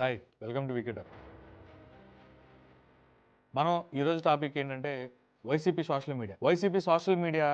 Hi welcome to wicket మనం ఈరోజు topic ఏంటంటే YCP social media. YCP social media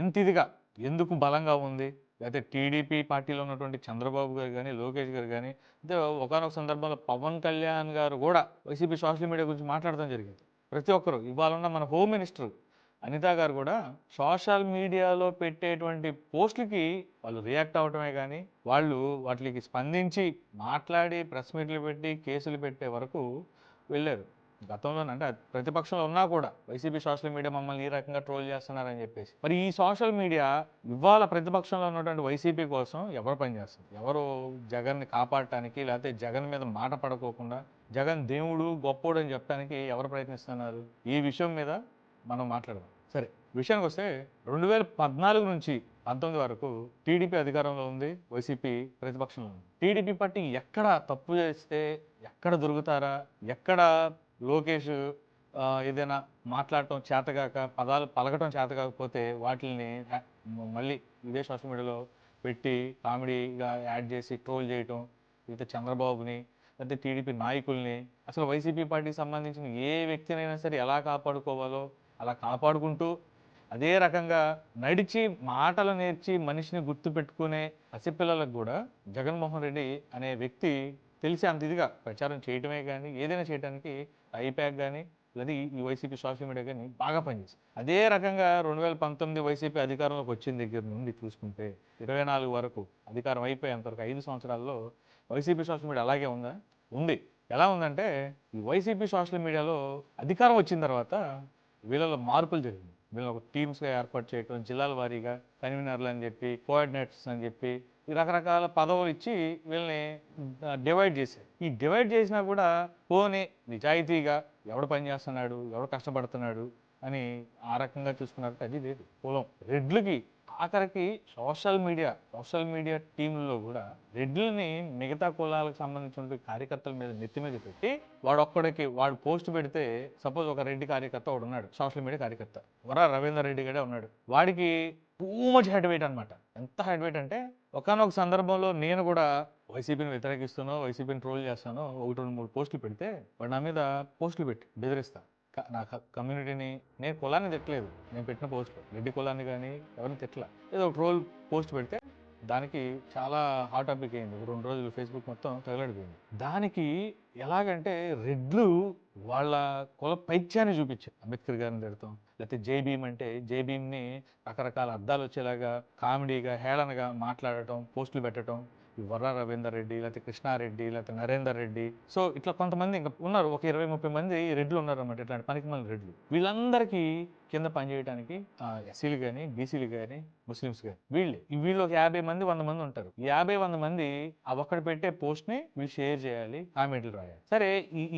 ఇంత ఇదిగా ఎందుకు బలంగా ఉంది? లేకపోతే టీడీపీ పార్టీలో ఉన్నటువంటి చంద్రబాబు గారు కానీ లోకేష్ గారు కానీ అంటే ఒకనొక సందర్భంలో పవన్ కళ్యాణ్ గారు కూడా వైసీపీ సోషల్ మీడియా గురించి మాట్లాడడం జరిగింది. ప్రతి ఒక్కరు ఇవాళ ఉన్న మన హోమ్ మినిస్టర్ అనిత గారు కూడా సోషల్ మీడియాలో పెట్టేటువంటి పోస్టులకి వాళ్ళు రియాక్ట్ అవటమే కానీ వాళ్ళు వాటికి స్పందించి మాట్లాడి ప్రెస్ మీట్లు పెట్టి కేసులు పెట్టే వరకు వెళ్ళారు. గతంలో అంటే ప్రతిపక్షంలో ఉన్నా కూడా వైసీపీ సోషల్ మీడియా మమ్మల్ని ఈ రకంగా ట్రోల్ చేస్తున్నారని చెప్పేసి. మరి ఈ సోషల్ మీడియా ఇవాళ ప్రతిపక్షంలో ఉన్నటువంటి వైసీపీ కోసం ఎవరు పనిచేస్తుంది ఎవరు జగన్ని కాపాడటానికి లేకపోతే జగన్ మీద మాట పడుకోకుండా జగన్ దేవుడు గొప్పోడు అని చెప్పడానికి ఎవరు ప్రయత్నిస్తున్నారు? ఈ విషయం మీద మనం మాట్లాడదాం. సరే విషయానికి వస్తే రెండు వేల పద్నాలుగు నుంచి పంతొమ్మిది వరకు టీడీపీ అధికారంలో ఉంది వైసీపీ ప్రతిపక్షంలో ఉంది. టీడీపీ పార్టీ ఎక్కడ తప్పు చేస్తే ఎక్కడ దొరుకుతారా ఎక్కడ లోకేష్ ఏదైనా మాట్లాడటం చేతగాక పదాలు పలకటం చేతకాకపోతే వాటిని మళ్ళీ ఇదే సోషల్ మీడియాలో పెట్టి కామెడీగా యాడ్ చేసి ట్రోల్ చేయటం లేకపోతే చంద్రబాబుని లేకపోతే టీడీపీ నాయకుల్ని అసలు వైసీపీ పార్టీకి సంబంధించిన ఏ వ్యక్తినైనా సరే ఎలా కాపాడుకోవాలో అలా కాపాడుకుంటూ అదే రకంగా నడిచి మాటలు నేర్చి మనిషిని గుర్తు పెట్టుకునే పసిపిల్లలకు కూడా జగన్మోహన్ రెడ్డి అనే వ్యక్తి తెలిసి అంత ఇదిగా ప్రచారం చేయటమే కానీ ఏదైనా చేయడానికి ఐప్యాక్ కానీ లేదా ఈ- ఈ వైసీపీ సోషల్ మీడియా కానీ బాగా పనిచేసింది అదే రకంగా రెండు వేల పంతొమ్మిది వైసీపీ అధికారంలోకి వచ్చిన దగ్గర నుండి చూసుకుంటే ఇరవై నాలుగు వరకు అధికారం అయిపోయేంత వరకు ఐదు సంవత్సరాల్లో వైసీపీ సోషల్ మీడియా అలాగే ఉందా? ఉంది. ఎలా ఉందంటే ఈ వైసీపీ సోషల్ మీడియాలో అధికారం వచ్చిన తర్వాత వీళ్ళలో మార్పులు జరిగింది. వీళ్ళని ఒక టీమ్స్గా ఏర్పాటు చేయటం జిల్లాల వారీగా కన్వీనర్లు అని చెప్పి కోఆర్డినేటర్స్ అని చెప్పి రకరకాల పదవులు ఇచ్చి వీళ్ళని డివైడ్ చేశారు. ఈ డివైడ్ చేసినా కూడా పోనీ నిజాయితీగా ఎవడు పని చేస్తున్నాడు ఎవడు కష్టపడుతున్నాడు అని ఆ రకంగా చూసుకున్నట్టు అది లేదు. కులం. రెడ్లకి ఆఖరికి సోషల్ మీడియా సోషల్ మీడియా టీంలో కూడా రెడ్లని మిగతా కులాలకు సంబంధించిన కార్యకర్తల మీద నెత్తి మీద పెట్టి వాడు ఒక్కడికి వాడు పోస్ట్ పెడితే సపోజ్ ఒక రెడ్డి కార్యకర్త వాడు ఉన్నాడు సోషల్ మీడియా కార్యకర్త. వర రవీందర్ రెడ్డి గడే ఉన్నాడు. వాడికి టూ మచ్ హెడ్ వెయిట్ అనమాట ఎంత హెడ్ వెయిట్ అంటే ఒకనొక సందర్భంలో నేను కూడా వైసీపీని వ్యతిరేకిస్తానో వైసీపీని ట్రోల్ చేస్తానో ఒకటి రెండు మూడు పోస్టులు పెడితే వాడు నా మీద పోస్టులు పెట్టి బెదిరిస్తా. నా కమ్యూనిటీని నేను కులాన్ని తిట్టలేదు. నేను పెట్టిన పోస్ట్లో రెడ్డి కులాన్ని కానీ ఎవరిని తిట్టలా. ఏదో ఒక రోజు పోస్ట్ పెడితే దానికి చాలా హాట్ టాపిక్ అయింది. రెండు రోజులు ఫేస్బుక్ మొత్తం తగలడిపోయింది. దానికి ఎలాగంటే రెడ్లు వాళ్ళ కుల పైత్యాన్ని చూపించారు. అంబేద్కర్ గారిని తిడతాం లేకపోతే జై అంటే జై రకరకాల అర్థాలు వచ్చేలాగా కామెడీగా హేళనగా మాట్లాడటం పోస్టులు పెట్టడం ఈ వర్ర రవీందర్ రెడ్డి లేకపోతే కృష్ణారెడ్డి లేకపోతే నరేందర్ రెడ్డి. సో ఇట్లా కొంతమంది ఇంకా ఉన్నారు. ఒక ఇరవై ముప్పై మంది రెడ్లు ఉన్నారు అన్నమాట ఇట్లాంటి పనికి మంది రెడ్లు. వీళ్ళందరికీ కింద పనిచేయడానికి ఎస్సీలు కానీ బీసీలు కానీ ముస్లిమ్స్ కానీ వీళ్ళు. వీళ్ళు ఒక యాభై మంది వంద మంది ఉంటారు. యాభై వంద మంది ఆ ఒక్కడు పెట్టే పోస్ట్ని వీళ్ళు షేర్ చేయాలి కామెంట్లు రాయాలి. సరే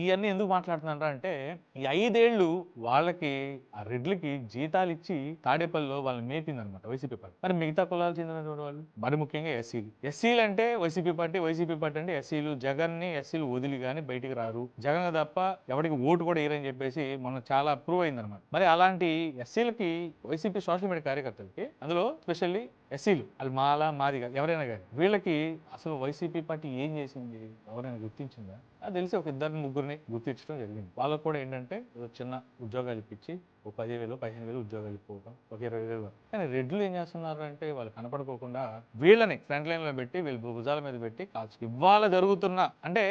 ఇవన్నీ ఎందుకు మాట్లాడుతున్నారు అంటే ఈ ఐదేళ్ళు వాళ్ళకి ఆ రెడ్లకి జీతాలు ఇచ్చి తాడేపల్లిలో వాళ్ళని మేపింది అనమాట వైసీపీ పార్టీ. మరి మిగతా కులాలు చెందినటువంటి వాళ్ళు? మరి ముఖ్యంగా ఎస్సీలు. ఎస్సీలు అంటే వైసీపీ పార్టీ వైసీపీ పార్టీ అంటే ఎస్సీలు జగన్ని ఎస్సీలు వదిలి కానీ బయటికి రారు. జగన్ తప్ప ఎవరికి ఓటు కూడా వేయరని చెప్పేసి మనం చాలా ప్రూవ్ అయిందనమాట మరి అలాంటి ఎస్సీలకి వైసీపీ సోషల్ మీడియా కార్యకర్తలకి అందులో స్పెషల్లీ ఎస్సీలు అది మాల కాదు ఎవరైనా కానీ. వీళ్ళకి అసలు వైసీపీ పార్టీ ఏం చేసింది ఎవరైనా గుర్తించిందా? అది తెలిసి ఒక ఇద్దరిని ముగ్గురిని గుర్తించడం జరిగింది. వాళ్ళకు కూడా ఏంటంటే చిన్న ఉద్యోగాలు ఇప్పించి ఒక పదివేలు పదిహేను వేలు ఉద్యోగాలు ఇవ్వడం ఒక ఇరవై వేలు కానీ రెడ్లు ఏం చేస్తున్నారు అంటే వాళ్ళు కనపడుకోకుండా వీళ్ళని ఫ్రంట్ లైన్లో పెట్టి వీళ్ళు భుజాల మీద పెట్టి కాల్చి ఇవాళ జరుగుతున్న అంటే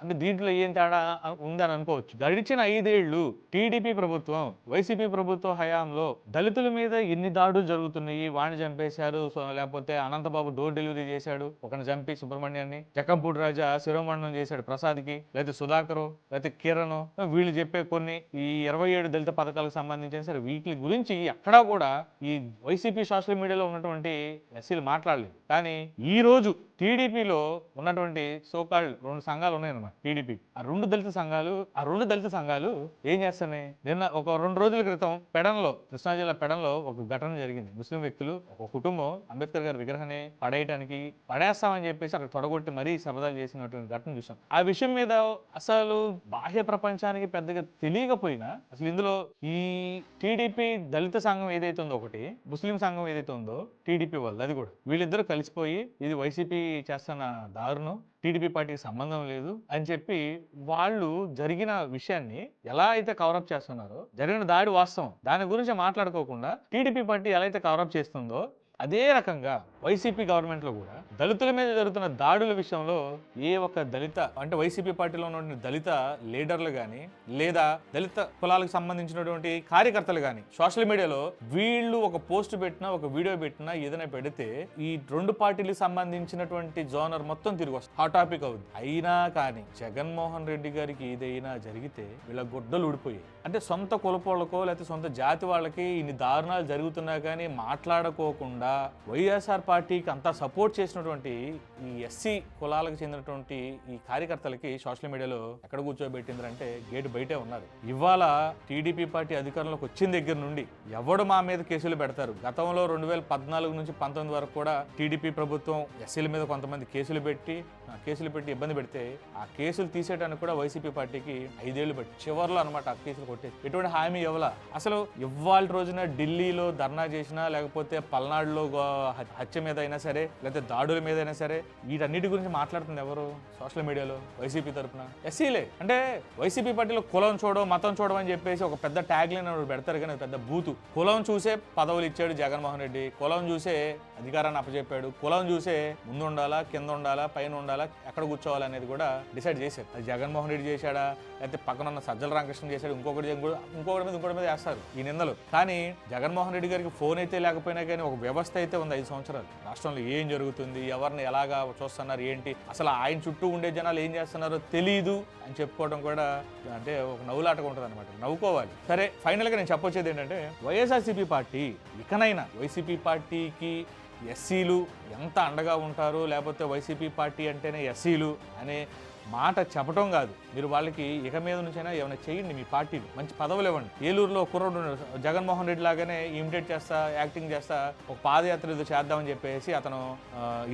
అంటే దీంట్లో ఏం తేడా ఉందని అనుకోవచ్చు. గడిచిన ఐదేళ్ళు టీడీపీ ప్రభుత్వం వైసీపీ ప్రభుత్వ హయాంలో దళితుల మీద ఎన్ని దాడులు జరుగుతున్నాయి వాణ్ణి చంపేశారు సో లేకపోతే అనంతబాబు డోర్ డెలివరీ చేశాడు. ఒకరిని చంపి సుబ్రహ్మణ్యాన్ని జక్కంపూడి రాజా శిరోమండనం చేశాడు ప్రసాద్కి లేకపోతే సుధాకరు లేకపోతే కిరణ్ వీళ్ళు చెప్పే కొన్ని ఈ ఇరవై ఏడు దళిత పథకాలకు సంబంధించిన సరే వీటి గురించి ఎక్కడా కూడా ఈ వైసీపీ సోషల్ మీడియాలో ఉన్నటువంటి ఎస్సీలు మాట్లాడలేదు. కానీ ఈ రోజు టీడీపీలో ఉన్నటువంటి సోకాల్ రెండు సంఘాలు ఉన్నాయన్నమాట టీడీపీ. ఆ రెండు దళిత సంఘాలు ఆ రెండు దళిత సంఘాలు ఏం చేస్తున్నాయి? నిన్న ఒక రెండు రోజుల క్రితం పెడంలో కృష్ణా జిల్లా పెడంలో ఒక ఘటన జరిగింది. ముస్లిం వ్యక్తులు ఒక కుటుంబం మేము అంబేద్కర్ గారి విగ్రహాన్ని పడేయడానికి పడేస్తామని చెప్పేసి అక్కడ తొడగొట్టి మరీ శబదాలు చేసినటువంటి ఘటన చూసాం ఆ విషయం మీద అసలు బాహ్య ప్రపంచానికి పెద్దగా తెలియకపోయినా అసలు ఇందులో ఈ టీడీపీ దళిత సంఘం ఏదైతే ఉందో ఒకటి ముస్లిం సంఘం ఏదైతే ఉందో టీడీపీ వాళ్ళు అది కూడా. వీళ్ళిద్దరూ కలిసిపోయి ఇది వైసీపీ చేస్తున్న దారుణం టీడీపీ పార్టీకి సంబంధం లేదు అని చెప్పి వాళ్ళు జరిగిన విషయాన్ని ఎలా అయితే కవరప్ చేస్తున్నారో జరిగిన దాడి వాస్తవం దాని గురించి మాట్లాడుకోకుండా టీడీపీ పార్టీ ఎలా అయితే కవరప్ చేస్తుందో అదే రకంగా వైసీపీ గవర్నమెంట్లో కూడా దళితుల మీద జరుగుతున్న దాడుల విషయంలో ఏ ఒక దళిత అంటే వైసీపీ పార్టీలో ఉన్నటువంటి దళిత లీడర్లు కానీ లేదా దళిత కులాలకు సంబంధించినటువంటి కార్యకర్తలు కానీ సోషల్ మీడియాలో వీళ్ళు ఒక పోస్ట్ పెట్టినా ఒక వీడియో పెట్టినా ఏదైనా పెడితే ఈ రెండు పార్టీలకు సంబంధించినటువంటి జోనర్ మొత్తం తిరిగి వస్తుంది. హాట్ టాపిక్ అవుతుంది అయినా కానీ జగన్మోహన్ రెడ్డి గారికి ఏదైనా జరిగితే వీళ్ళ గుడ్డలు ఊడిపోయాయి. అంటే సొంత కులపోళ్ళకో లేకపోతే సొంత జాతి వాళ్ళకి ఇన్ని దారుణాలు జరుగుతున్నా కానీ మాట్లాడుకోకుండా వైఎస్ఆర్ పార్టీకి అంతా సపోర్ట్ చేసినటువంటి ఈ ఎస్సీ కులాలకు చెందినటువంటి ఈ కార్యకర్తలకి సోషల్ మీడియాలో ఎక్కడ కూర్చోబెట్టిందంటే గేటు బయటే ఉన్నారు ఇవాళ టీడీపీ పార్టీ అధికారంలోకి వచ్చిన దగ్గర నుండి ఎవడు మా మీద కేసులు పెడతారు? గతంలో రెండు వేల పద్నాలుగు నుంచి పంతొమ్మిది వరకు కూడా టీడీపీ ప్రభుత్వం ఎస్సీల మీద కొంతమంది కేసులు పెట్టి ఆ కేసులు పెట్టి ఇబ్బంది పెడితే ఆ కేసులు తీసేయడానికి కూడా వైసీపీ పార్టీకి ఐదేళ్ళు పట్టి చివరిలో అనమాట ఆ కేసులు కొట్టేసి. ఎటువంటి హామీ ఇవ్వాల? అసలు ఇవాళ రోజున ఢిల్లీలో ధర్నా చేసినా లేకపోతే పల్నాడులో దాడుల్లో హత్య మీద అయినా సరే లేకపోతే దాడుల మీద అయినా సరే వీటన్నిటి గురించి మాట్లాడుతుంది ఎవరు? సోషల్ మీడియాలో వైసీపీ తరపున. ఎస్సీలే. అంటే వైసీపీ పార్టీలో కులం చూడడం మతం చూడడం అని చెప్పేసి ఒక పెద్ద ట్యాగ్ లైన్ ఒకటి పెడతారు కానీ పెద్ద బూతు. కులం చూసే పదవులు ఇచ్చాడు జగన్మోహన్ రెడ్డి. కులం చూసే అధికారాన్ని అప్పచెప్పాడు. కులం చూసే ముందు ఉండాలా కింద ఉండాలా పైన ఉండాలా ఎక్కడ కూర్చోవాలి అనేది కూడా డిసైడ్ చేశారు. అది జగన్మోహన్ రెడ్డి చేశాడా? లేకపోతే పక్కన ఉన్న సజ్జల రామకృష్ణ చేశాడు? ఇంకొకటి ఇంకొకటి మీద ఇంకోటి మీద వేస్తారు ఈ నిందలు. కానీ జగన్మోహన్ రెడ్డి గారికి ఫోన్ అయితే లేకపోయినా కానీ ఒక వ్యవస్థ అయితే ఉంది ఐదు సంవత్సరాలు. రాష్ట్రంలో ఏం జరుగుతుంది ఎవరిని ఎలాగా చూస్తున్నారు ఏంటి అసలు ఆయన చుట్టూ ఉండే జనాలు ఏం చేస్తున్నారో తెలియదు అని చెప్పుకోవడం కూడా అంటే ఒక నవ్వులాటగా ఉంటుంది అనమాట నవ్వుకోవాలి. సరే ఫైనల్గా నేను చెప్పొచ్చేది ఏంటంటే వైఎస్ఆర్సీపీ పార్టీ ఇకనైనా వైసీపీ పార్టీకి ఎస్సీలు ఎంత అండగా ఉంటారు లేకపోతే వైసీపీ పార్టీ అంటేనే ఎస్సీలు అనే మాట చెప్పడం కాదు. మీరు వాళ్ళకి ఇక మీద నుంచైనా ఏమైనా చేయండి మీ పార్టీలు మంచి పదవులు ఇవ్వండి. ఏలూరులో కుర్రోడు జగన్మోహన్ రెడ్డి లాగానే ఇమిటేట్ చేస్తా యాక్టింగ్ చేస్తా ఒక పాదయాత్ర ఏదో చేద్దామని చెప్పేసి అతను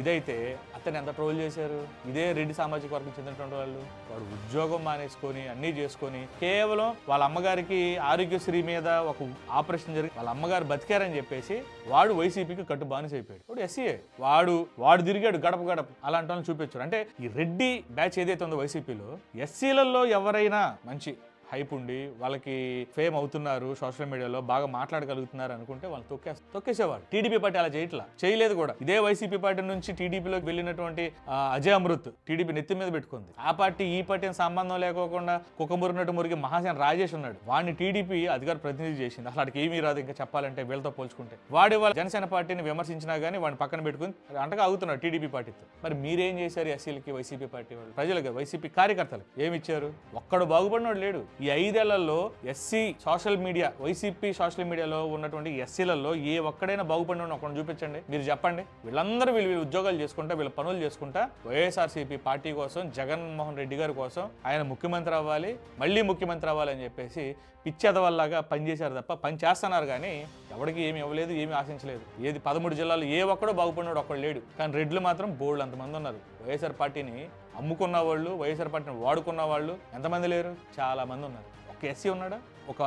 ఇదైతే అతను ఎంత ట్రోల్ చేశారు? ఇదే రెడ్డి సామాజిక వర్గం చెందినటువంటి వాళ్ళు. వాడు ఉద్యోగం మానేసుకొని అన్నీ చేసుకొని కేవలం వాళ్ళ అమ్మగారికి ఆరోగ్యశ్రీ మీద ఒక ఆపరేషన్ జరిగి వాళ్ళ అమ్మగారు బతికారని చెప్పేసి వాడు వైసీపీకి కట్టు బానిస అయిపోయాడు. వాడు ఎస్సీఏ వాడు వాడు తిరిగాడు గడప గడప. అలాంటి వాళ్ళని చూపించాడు అంటే ఈ రెడ్డి బ్యాచ్ ఏదైతే ఉందో వైసీపీలో ఎస్సీలలో ఎవరైనా మంచి హైప్ ఉండి వాళ్ళకి ఫేమ్ అవుతున్నారు సోషల్ మీడియాలో బాగా మాట్లాడగలుగుతున్నారు అనుకుంటే వాళ్ళు తొక్కే తొక్కేసేవాళ్ళు. టీడీపీ పార్టీ అలా చేయట్లా. చేయలేదు కూడా. ఇదే వైసీపీ పార్టీ నుంచి టీడీపీలోకి వెళ్ళినటువంటి అజయ్ అమృత్ టీడీపీ నెత్తి మీద పెట్టుకుంది. ఆ పార్టీ ఈ పార్టీని సంబంధం లేకోకుండా కుక్కమురినట్టు మురిగి మహాసేన రాజేష్ ఉన్నాడు. వాడిని టీడీపీ అధికార ప్రతినిధి చేసింది. అసలు వాడికి ఏమీ రాదు ఇంకా చెప్పాలంటే వీళ్ళతో పోల్చుకుంటే. వాడి వాళ్ళ జనసేన పార్టీని విమర్శించినా కానీ వాడిని పక్కన పెట్టుకుని అంటగా అవుతున్నాడు టీడీపీ పార్టీతో. మరి మీరేం చేశారు ఎస్సీలకి వైసీపీ పార్టీ వాళ్ళు? ప్రజలకు వైసీపీ కార్యకర్తలు ఏమి ఇచ్చారు? ఒక్కడు బాగుపడినోడు లేడు. ఈ ఐదేళ్ళలో SC social media YCP social మీడియాలో ఉన్నటువంటి ఎస్సీలలో ఏ ఒక్కడైనా బాగుపడిన ఒకరిని చూపించండి. మీరు చెప్పండి. వీళ్ళందరూ వీళ్ళు వీళ్ళు ఉద్యోగాలు చేసుకుంటా వీళ్ళ పనులు చేసుకుంటా వైఎస్ఆర్సీపీ పార్టీ కోసం జగన్మోహన్ రెడ్డి గారి కోసం ఆయన ముఖ్యమంత్రి అవ్వాలి మళ్ళీ ముఖ్యమంత్రి అవ్వాలి అని చెప్పేసి పిచ్చెదవల్లాగా పనిచేశారు తప్ప పని చేస్తున్నారు కానీ ఎవరికి ఏమి ఇవ్వలేదు ఏమి ఆశించలేదు. ఏది పదమూడు జిల్లాలు ఏ ఒక్కడో బాగుపడినాడు ఒక్కడు లేడు. కానీ రెడ్లు మాత్రం బోల్డ్ అంతమంది ఉన్నారు. వైఎస్ఆర్ పార్టీని అమ్ముకున్న వాళ్ళు వైఎస్ఆర్ పార్టీని వాడుకున్న వాళ్ళు ఎంతమంది లేరు? చాలా మంది ఉన్నారు. ఒక ఎస్సీ ఉన్నాడా? ఒక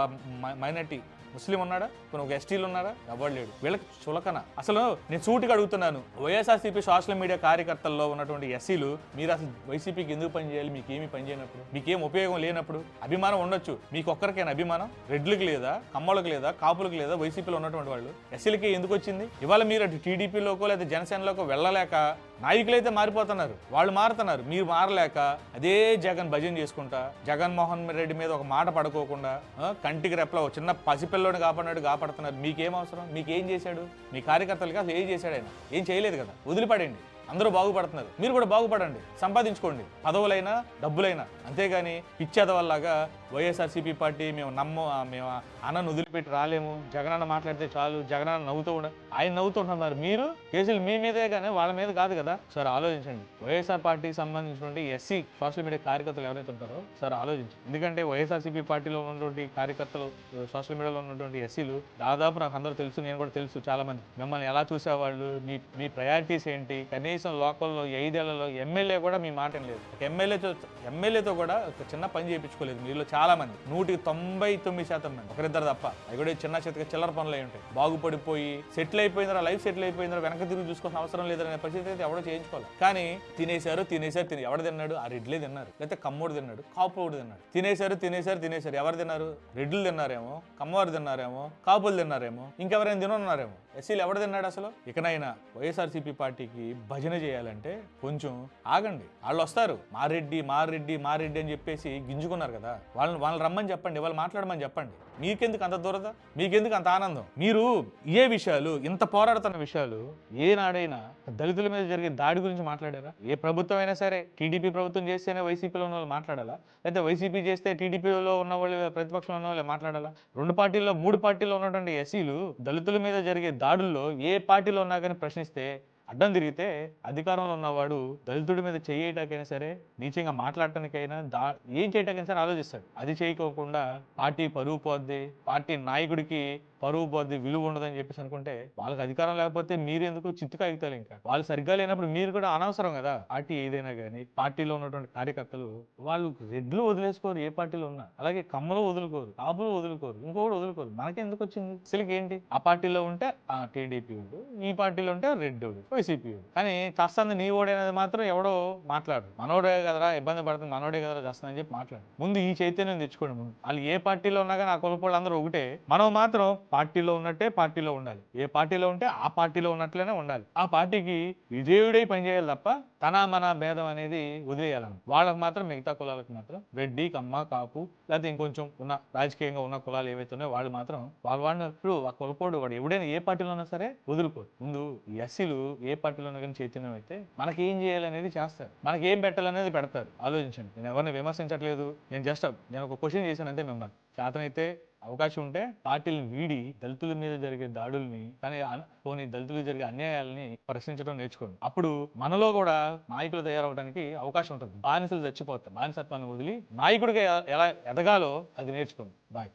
మైనార్టీ ముస్లిం ఉన్నాడా? కొన్ని ఒక ఎస్టీలు ఉన్నాడా ఎవరు లేడు. వీళ్ళకి చులకన. అసలు నేను సూటిగా అడుగుతున్నాను. వైఎస్ఆర్సీపీ సోషల్ మీడియా కార్యకర్తల్లో ఉన్నటువంటి ఎస్సీలు మీరు అసలు వైసీపీకి ఎందుకు పని చేయాలి? మీకు ఏమి పనిచేయనప్పుడు మీకేం ఉపయోగం లేనప్పుడు? అభిమానం ఉండొచ్చు. మీకు ఒక్కరికైనా అభిమానం? రెడ్లకు లేదా కమ్మలకు లేదా కాపులకు లేదా వైసీపీలో ఉన్నటువంటి వాళ్ళు? ఎస్సీలకి ఎందుకు వచ్చింది? ఇవాళ మీరు అటు టీడీపీలోకో లేదా జనసేనలోకో వెళ్ళలేక నాయకులైతే మారిపోతున్నారు. వాళ్ళు మారుతున్నారు. మీరు మారలేక అదే జగన్ భజన చేసుకుంటా జగన్మోహన్ రెడ్డి మీద ఒక మాట పడుకోకుండా కంటికి రెప్పలో చిన్న పసిపిల్లోని కాపాడినాడు కాపాడుతున్నారు. మీకేం అవసరం? మీకేం చేశాడు? మీ కార్యకర్తలకి అసలు ఏం చేశాడు ఆయన? ఏం చేయలేదు కదా? వదిలిపడండి అందరూ బాగుపడుతున్నారు. మీరు కూడా బాగుపడండి. సంపాదించుకోండి. పదవులైనా డబ్బులైనా. అంతేగాని పిచ్చేదవల్లాగా వైఎస్ఆర్సీపీ పార్టీ మేము నమ్మ మేము అన్నను వదిలిపెట్టి రాలేము. జగనన్న మాట్లాడితే చాలు జగనన్న నవ్వుతూ ఉండ ఆయన నవ్వుతుంటున్నారు మీరు. కేసులు మీ మీదే కానీ వాళ్ళ మీద కాదు కదా? సార్ ఆలోచించండి. వైఎస్ఆర్ పార్టీకి సంబంధించినటువంటి ఎస్సీ సోషల్ మీడియా కార్యకర్తలు ఎవరైతే ఉంటారో సార్ ఆలోచించండి. ఎందుకంటే వైఎస్ఆర్సీపీ పార్టీలో ఉన్నటువంటి కార్యకర్తలు సోషల్ మీడియాలో ఉన్నటువంటి ఎస్సీలు దాదాపు నాకు అందరూ తెలుసు నేను కూడా తెలుసు చాలా మంది మిమ్మల్ని ఎలా చూసేవాళ్ళు మీ మీ ప్రయారిటీస్ ఏంటి? కనీసం లోకల్లో ఐదేళ్ళలో ఎమ్మెల్యే కూడా మీ మాట లేదు. ఎమ్మెల్యేతో ఎమ్మెల్యేతో కూడా ఒక చిన్న పని చేయించుకోలేదు. మీలో చాలా మంది నూటికి తొంభై తొమ్మిది శాతం మంది. ఒకరిద్దరు తప్ప. అవి కూడా చిన్న చేతికి చిల్లర పనులు అయి ఉంటాయి. బాగుపడిపోయి సెటిల్ అయిపోయిందిరా లైఫ్ సెటిల్ అయిపోయిందిరా వెనక తిరిగి చూసుకోవాల్సిన అవసరం లేదనే పరిస్థితి అయితే ఎవడో చేయించుకోవాలి. కానీ తినేశారు తినేశారు తిని ఎవడు తిన్నాడు? ఆ రెడ్లే తిన్నారు. లేకపోతే కమ్మోడు తిన్నాడు కాపుడు తిన్నాడు. తినేశారు తినేశారు తినేశారు. ఎవరు తిన్నారు? రెడ్లు తిన్నారేమో కమ్మవారు తిన్నారేమో కాపులు తిన్నారేమో ఇంకెవరైనా తినున్నారేమో ఎస్సీలు ఎవడు తిన్నాడు అసలు? ఇకనైనా వైఎస్ఆర్సీపీ పార్టీకి భజన చేయాలంటే కొంచెం ఆగండి. వాళ్ళు వస్తారు మారెడ్డి మారెడ్డి మారెడ్డి అని చెప్పేసి గింజుకున్నారు కదా. వాళ్ళని వాళ్ళని రమ్మని చెప్పండి వాళ్ళు మాట్లాడమని చెప్పండి. మీకెందుకు అంత దూరద? మీకెందుకు అంత ఆనందం? మీరు ఏ విషయాలు ఇంత పోరాడుతున్న విషయాలు ఏనాడైనా దళితుల మీద జరిగే దాడి గురించి మాట్లాడారా? ఏ ప్రభుత్వం అయినా సరే టీడీపీ ప్రభుత్వం చేస్తేనే వైసీపీలో ఉన్న వాళ్ళు మాట్లాడాలా? లేకపోతే వైసీపీ చేస్తే టీడీపీలో ఉన్న వాళ్ళు ప్రతిపక్షంలో ఉన్న వాళ్ళు మాట్లాడాలా? రెండు పార్టీల్లో మూడు పార్టీల్లో ఉన్నటువంటి ఎస్సీలు దళితుల మీద జరిగే దాడుల్లో ఏ పార్టీలో ఉన్నా కానీ ప్రశ్నిస్తే అడ్డం తిరిగితే అధికారంలో ఉన్నవాడు దళితుడి మీద చేయటానికైనా సరే నీచంగా మాట్లాడటానికైనా దా ఏం చేయటానికైనా సరే ఆలోచిస్తాడు. అది చేయకోకుండా పార్టీ పరువు పోద్ది పార్టీ నాయకుడికి పరువు పోద్ది విలువ ఉండదని చెప్పేసి అనుకుంటే వాళ్ళకి అధికారం లేకపోతే మీరు ఎందుకు చిత్తు ఇంకా? వాళ్ళు సరిగ్గా లేనప్పుడు మీరు కూడా అనవసరం కదా? పార్టీ ఏదైనా కానీ పార్టీలో ఉన్నటువంటి కార్యకర్తలు వాళ్ళు రెడ్లు వదిలేసుకోరు ఏ పార్టీలో ఉన్నా. అలాగే కమ్మలు వదులుకోరు కాపులు వదులుకోరు ఇంకొకటి వదులుకోరు. మనకెందుకు వచ్చింది? అసలు ఏంటి? ఆ పార్టీలో ఉంటే ఆ టీడీపీ వాడు ఈ పార్టీలో ఉంటే రెడ్ వాడు వైసీపీ వాడు. కానీ చస్తుంది నీ ఓడైనది మాత్రం ఎవడో మాట్లాడు మనోడే కదరా ఇబ్బంది పడుతుంది మనోడే కదరా చేస్తుందని చెప్పి మాట్లాడు ముందు ఈ చైతన్యం తెచ్చుకోండి ముందు. వాళ్ళు ఏ పార్టీలో ఉన్నా కానీ ఆ కులపోళ్ళు అందరూ ఒకటే. మనం మాత్రం పార్టీలో ఉన్నట్టే పార్టీలో ఉండాలి. ఏ పార్టీలో ఉంటే ఆ పార్టీలో ఉన్నట్లనే ఉండాలి. ఆ పార్టీకి విజయుడై పనిచేయాలి తప్ప తన మన భేదం అనేది వదిలేయాలని వాళ్ళకి మాత్రం మిగతా కులాలకు మాత్రం రెడ్డి కమ్మ కాపు లేకపోతే ఇంకొంచెం ఉన్న రాజకీయంగా ఉన్న కులాలు ఏవైతే ఉన్నాయో వాళ్ళు మాత్రం వాళ్ళ వాడిని ఇప్పుడు ఆ కులపోడు వాడు ఎవడైనా ఏ పార్టీలో ఉన్నా సరే వదులుకోరు ముందు ఎస్సీలు ఏ పార్టీలో ఉన్నా కానీ చైతన్యం అయితే మనకి ఏం చేయాలనేది చేస్తారు. మనకి ఏం పెట్టాలనేది పెడతారు. ఆలోచించండి. నేను ఎవరిని విమర్శించట్లేదు. నేను జస్ట్ నేను ఒక క్వశ్చన్ చేశాను అంతే మిమ్మల్ని. చేతనైతే అవకాశం ఉంటే పార్టీలను వీడి దళితుల మీద జరిగే దాడుల్ని కానీ అన- పోనీ జరిగే అన్యాయాలని ప్రశ్నించడం నేర్చుకోండి. అప్పుడు మనలో కూడా నాయకులు తయారవడానికి అవకాశం ఉంటుంది బానిసలు చచ్చిపోతాయి బానిసత్వాన్ని వదిలి నాయకుడిగా ఎలా ఎదగాలో అది నేర్చుకోండి. బాయ్.